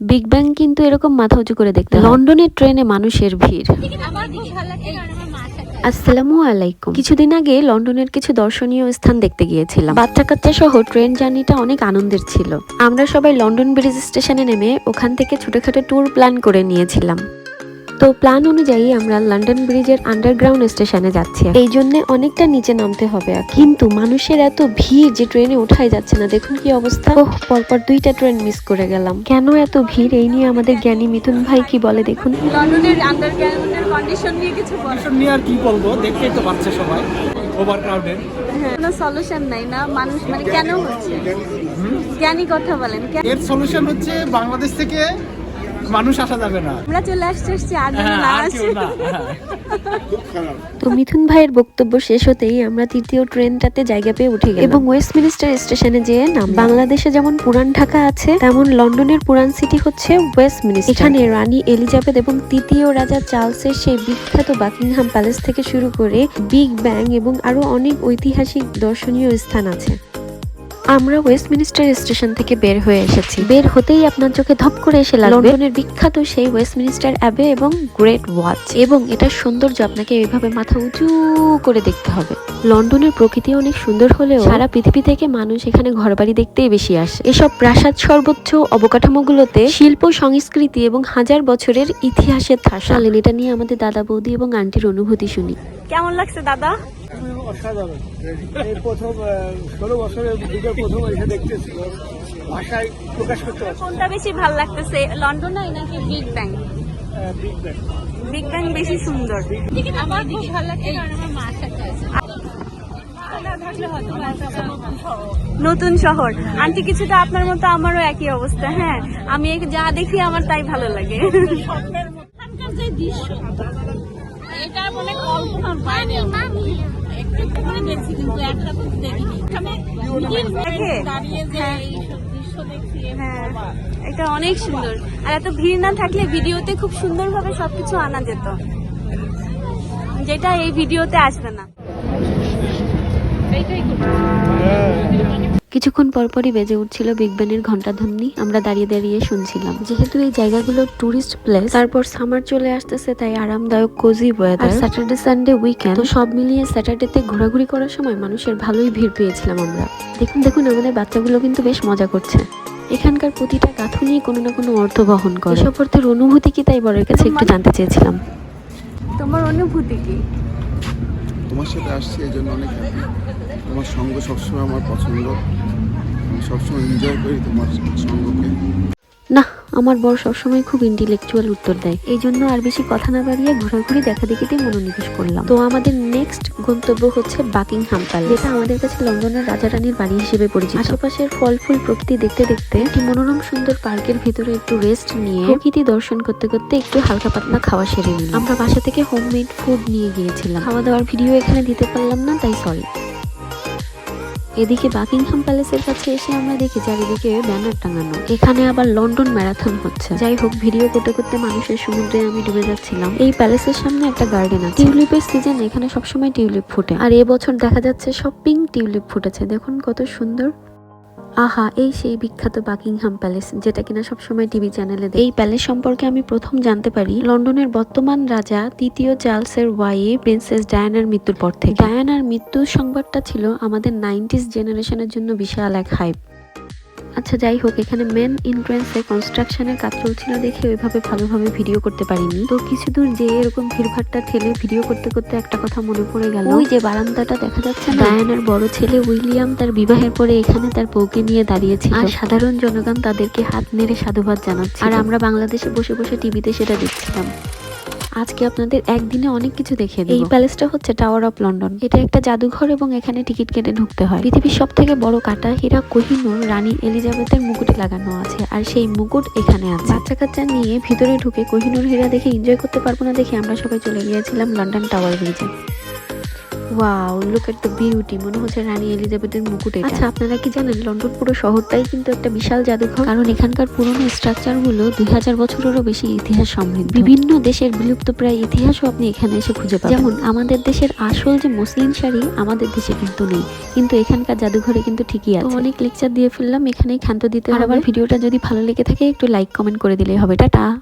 Big bang কিন্তু এরকম মাথা উঁচু করে দেখতে লন্ডনের ট্রেনে মানুষের ভিড়। আসসালামু আলাইকুম। কিছুদিন আগে লন্ডনের কিছু দর্শনীয় স্থান দেখতে গিয়েছিলাম। বাচ্চা কাচ্চা সহ ট্রেন জার্নিটা অনেক আনন্দের ছিল। আমরা সবাই লন্ডন ব্রিজ স্টেশনে নেমে ওখান থেকে ছোটখাটো ট্যুর প্ল্যান করে নিয়েছিলাম। তো প্ল্যান অনুযায়ী আমরা লন্ডন ব্রিজের আন্ডারগ্রাউন্ড স্টেশনে যাচ্ছি। এই জন্য অনেকটা নিচে নামতে হবে আর। কিন্তু মানুষের এত ভিড় যে ট্রেনে ওঠাই যাচ্ছে না দেখুন কি অবস্থা। ওহ পরপর দুইটা ট্রেন মিস করে গেলাম। কেন এত ভিড়? এই নিয়ে আমাদের জ্ঞানী মিথুন ভাই কি বলে দেখুন। লন্ডনের আন্ডারগ্রাউন্ডের কন্ডিশন নিয়ে কিছু এসব নিয়ে আর কি বলব? দেখতেই তো পাচ্ছে সবাই। ওভার ক্রাউডেড কোনো সলিউশন নাই না। মানুষ মানে কেন হচ্ছে? জ্ঞানী কথা বলেন। এর সলিউশন হচ্ছে বাংলাদেশ থেকে মানুষ আসা যাবে না। আমরা চলে আসতে আসছি আর হ্যাঁ, হ্যাঁ। তো মিথুন ভাইয়ের বক্তব্য শেষ হতেই আমরা তৃতীয় ট্রেনটাতে জায়গা পেয়ে উঠে গেলাম। এবং ওয়েস্টমিনিস্টার স্টেশনে যেয়ে নাম বাংলাদেশে যেমন পুরান ঢাকা আছে তেমন লন্ডনের পুরান সিটি হচ্ছে ওয়েস্টমিনিস্টার এখানে রানী এলিজাবেথ এবং তৃতীয় রাজা চার্লসের সেই বিখ্যাত বাকিংহাম প্যালেস থেকে শুরু করে বিগ ব্যাং এবং আরও অনেক ঐতিহাসিক দর্শনীয় স্থান আছে। আমরা ওয়েস্টমিনিস্টার স্টেশন থেকে বের হয়ে এসেছি। বের হতেই আপনার চোখে ধপ করে এসে লাগবে। লন্ডনের বিখ্যাত সেই ওয়েস্টমিনিস্টার অ্যাবে এবং গ্রেট ওয়াচ এবং এটার সৌন্দর্য আপনাকে এইভাবে মাথা উঁচু করে দেখতে হবে। লন্ডনের প্রকৃতি অনেক সুন্দর হলেও সারা পৃথিবী থেকে মানুষ এখানে ঘরবাড়ি দেখতেই বেশি আসে। এসব প্রাসাদ সর্বোচ্চ অবকাঠামোগুলোতে শিল্প, সংস্কৃতি এবং হাজার বছরের ইতিহাসের থাসা চলেন এটা নিয়ে আমাদের দাদা, বৌদি এবং আন্টির অনুভূতি শুনি। কেমন লাগছে দাদা? অসাধারণ এই প্রথম ষোলো বছরের দিকে প্রথম এসে দেখতেছি। ভাষায় প্রকাশ করতে পারছি। কোনটা বেশি ভালো লাগতেছে লন্ডনে নাকি big bang? Big bang. Big bang বেশি সুন্দর। আমার খুব ভালো লাগছে কারণ আমার মা সাথে আছে। নতুন শহর। আন্টি কিছুটা আপনার মতো আমারও একই অবস্থা হ্যাঁ? আমি যা দেখি আমার তাই ভালো লাগে। যে দৃশ্য এটা মনে কল্পনার বাইরে একটু একটু করে দেখছি কিন্তু একটা তো দেখিনি। এখানে দাঁড়িয়ে যে হ্যাঁ। এইসব দৃশ্য দেখছি হ্যাঁ। এটা অনেক সুন্দর। আর এত ভিড় না থাকলে ভিডিওতে খুব সুন্দরভাবে সবকিছু আনা যেত। যেটা এই ভিডিওতে আসবে না। কিছুক্ষণ পরপরই বেজে উঠছিল বিগ ব্যানের ঘন্টাধ্বনি আমরা দাঁড়িয়ে দাঁড়িয়ে শুনছিলাম। যেহেতু এই জায়গাগুলো টুরিস্ট প্লেস তারপর সামার চলে আসতেছে তাই আরামদায়ক cozy weather Saturday Sunday weekend তো সব মিলিয়ে স্যাটারডেতে ঘোরাঘুরি করার সময় মানুষের ভালোই ভিড় পেয়েছিলাম আমরা। দেখুন দেখুন আমাদের বাচ্চাগুলো কিন্তু বেশ মজা করছে। এখানকার প্রতিটা গাঁথুনি কোনো না কোনো অর্থ বহন করে। এসব অর্থের অনুভূতি কি তাই বরের কাছে একটু জানতে চেয়েছিলাম। তোমার অনুভূতি কি? তোমার সাথে আসছি এই জন্য অনেক হ্যাপি তোমার সঙ্গ সবসময় আমার পছন্দ। সবসময় এনজয় করি তোমার সঙ্গকে। না, আমার বর সবসময় খুব ইন্টেলেকচুয়াল উত্তর দেয়। এই জন্য আর বেশি কথা না বাড়িয়ে ঘোরাঘুরি দেখা দেখিতে মনোনিবেশ করলাম। তো আমাদের নেক্সট গন্তব্য হচ্ছে বাকিংহাম প্যালেস যেটা আমাদের কাছে লন্ডনের রাজা রানীর বাড়ি হিসেবে পরিচিত। আশেপাশের ফল ফুল প্রকৃতি দেখতে দেখতে একটি মনোরম সুন্দর পার্কের ভিতরে একটু রেস্ট নিয়ে প্রকৃতি দর্শন করতে করতে একটু হালকা পাতলা খাওয়া সেরে নিলাম। আমরা বাসা থেকে হোমমেড ফুড নিয়ে গিয়েছিলাম। খাওয়া দাওয়ার ভিডিও এখানে দিতে পারলাম না, তাই সরি এদিকে বাকিংহাম প্যালেসের কাছে এসে আমরা দেখি চারিদিকে ব্যানার টাঙানো। এখানে আবার লন্ডন ম্যারাথন হচ্ছে। যাই হোক, ভিডিও করতে করতে মানুষের সমুদ্রে আমি ডুবে যাচ্ছিলাম। এই প্যালেসের সামনে একটা গার্ডেন আছে। টিউলিপের সিজন এখানে সবসময় টিউলিপ ফুটে। আর এবছর দেখা যাচ্ছে সব পিঙ্ক টিউলিপ ফুটেছে। দেখুন কত সুন্দর। আহা, এই সেই বিখ্যাত বাকিংহাম প্যালেস, যেটা কিনা সবসময় টিভি চ্যানেলে এই প্যালেস সম্পর্কে আমি প্রথম জানতে পারি, লন্ডনের বর্তমান রাজা তৃতীয় চার্লসের ওয়াইফ প্রিন্সেস ডায়ানার মৃত্যুর পর থেকে। ডায়ানার মৃত্যুর সংবাদটা ছিল আমাদের নাইনটিস জেনারেশনের জন্য বিশাল এক হাইপ। আচ্ছা যাই হোক এখানে মেন এন্ট্রান্সে কনস্ট্রাকশনের কাজ চলছিল দেখে ওইভাবে ভালোভাবে ভিডিও করতে পারিনি। তো কিছু দূর যে এরকম ভিড়ভাট্টা ঠেলে ভিডিও করতে করতে একটা কথা মনে পড়ে গেল। ওই যে বারান্দাটা দেখা যাচ্ছে ডায়ানার বড় ছেলে উইলিয়াম তার বিবাহের পরে এখানে তার বউকে নিয়ে দাঁড়িয়েছে আর সাধারণ জনগণ তাদেরকে হাত নেড়ে সাধুবাদ জানাচ্ছে। আর আমরা বাংলাদেশে বসে বসে টিভিতে সেটা দেখছিলাম। আজকে আপনাদের একদিনে অনেক কিছু দেখিয়ে দেব। এই প্যালেসটা হচ্ছে টাওয়ার অফ লন্ডন এটা একটা জাদুঘর এবং এখানে টিকিট কেটে ঢুকতে হয়। পৃথিবীর সব থেকে বড় কাটা হীরা কোহিনুর রানী এলিজাবেথের মুকুটে লাগানো আছে আর সেই মুকুট এখানে আছে। বাচ্চা কাচ্চা নিয়ে ভিতরে ঢুকে কোহিনুর হীরা দেখে এনজয় করতে পারব না দেখে আমরা সবাই চলে গিয়েছিলাম লন্ডন টাওয়ার ব্রিজে wow look at the beauty মনে হচ্ছে রানী এলিজাবেথের মুকুট এটা। আচ্ছা আপনারা কি জানেন লন্ডন পুরো শহরটাই কিন্তু একটা বিশাল জাদুঘর। কারণ এখানকার পুরনো স্ট্রাকচারগুলো দুই হাজার বছরেরও বেশি ইতিহাস সমৃদ্ধ। বিভিন্ন দেশের বিলুপ্ত প্রায় ইতিহাসও আপনি এখানে এসে খুঁজে পাবেন। যেমন আমাদের দেশের আসল যে মুসলিম শাড়ি আমাদের দেশে কিন্তু নেই। কিন্তু এখানকার জাদুঘরে কিন্তু ঠিকই আছে। অনেক লেকচার দিয়ে ফেললাম এখানেই ক্ষান্ত দিতে হবে। আর আবার ভিডিওটা যদি ভালো লেগে থাকে একটু লাইক কমেন্ট করে দিলেই হবে। টাটা!